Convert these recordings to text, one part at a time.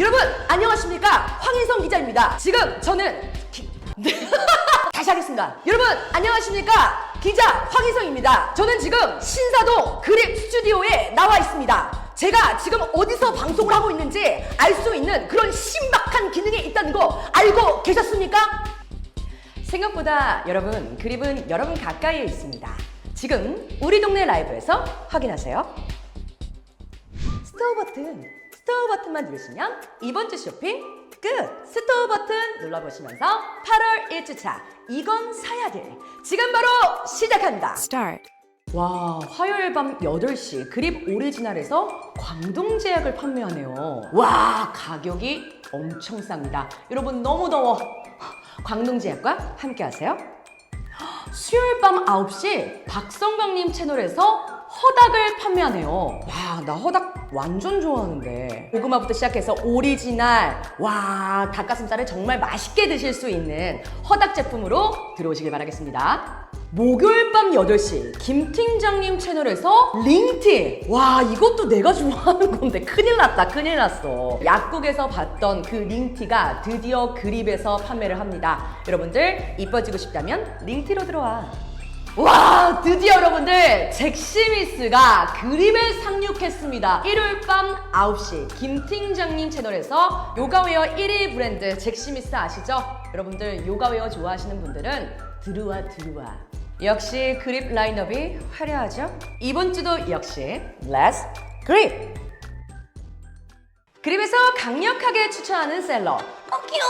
여러분 안녕하십니까 황인성 기자입니다. 지금 저는 기... 다시 하겠습니다. 여러분 안녕하십니까 기자 황인성입니다. 저는 지금 신사동 그립 스튜디오에 나와 있습니다. 제가 지금 어디서 방송을 하고 있는지 알 수 있는 그런 신박한 기능이 있다는 거 알고 계셨습니까? 생각보다 여러분 그립은 여러분 가까이에 있습니다. 지금 우리 동네 라이브에서 확인하세요. 스토어 버튼, 스토어 버튼만 누르시면 이번 주 쇼핑 끝! 스토어 버튼 눌러보시면서 8월 1주차 이건 사야 돼. 지금 바로 시작합니다. Start. 와, 화요일 밤 8시 그립 오리지널에서 광동제약을 판매하네요. 와, 가격이 엄청 쌉니다. 여러분 너무 더워. 광동제약과 함께 하세요. 수요일 밤 9시 박성광님 채널에서 허닭을 판매하네요. 와, 나 허닭 완전 좋아하는데. 고구마부터 시작해서 오리지널, 와, 닭가슴살을 정말 맛있게 드실 수 있는 허닭 제품으로 들어오시길 바라겠습니다. 목요일 밤 8시 김 팀장님 채널에서 링티 와 이것도 내가 좋아하는 건데 큰일 났다 큰일 났어 약국에서 봤던 그 링티가 드디어 그립에서 판매를 합니다 여러분들 이뻐지고 싶다면 링티로 들어와 와 드디어 여러분들 잭시미스가 그립에 상륙했습니다 일요일 밤 9시 김 팀장님 채널에서 요가웨어 1위 브랜드 잭시미스 아시죠? 여러분들 요가웨어 좋아하시는 분들은 들어와 들어와 역시 그립 라인업이 화려하죠? 이번 주도 역시 Let's 그립! 그립에서 강력하게 추천하는 셀러 어기요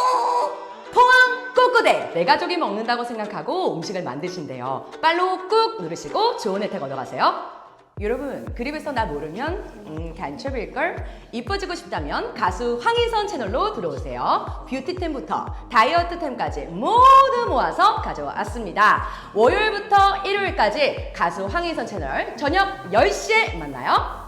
포항 꼬꼬대 내 가족이 먹는다고 생각하고 음식을 만드신대요 빨로 꾹 누르시고 좋은 혜택 얻어가세요 여러분 그립에서 나 모르면 음, 간첩일걸 이뻐지고 싶다면 가수 황인선 채널로 들어오세요 뷰티템부터 다이어트템까지 모두 모아서 가져왔습니다 월요일부터 일요일까지 가수 황인선 채널 저녁 10시에 만나요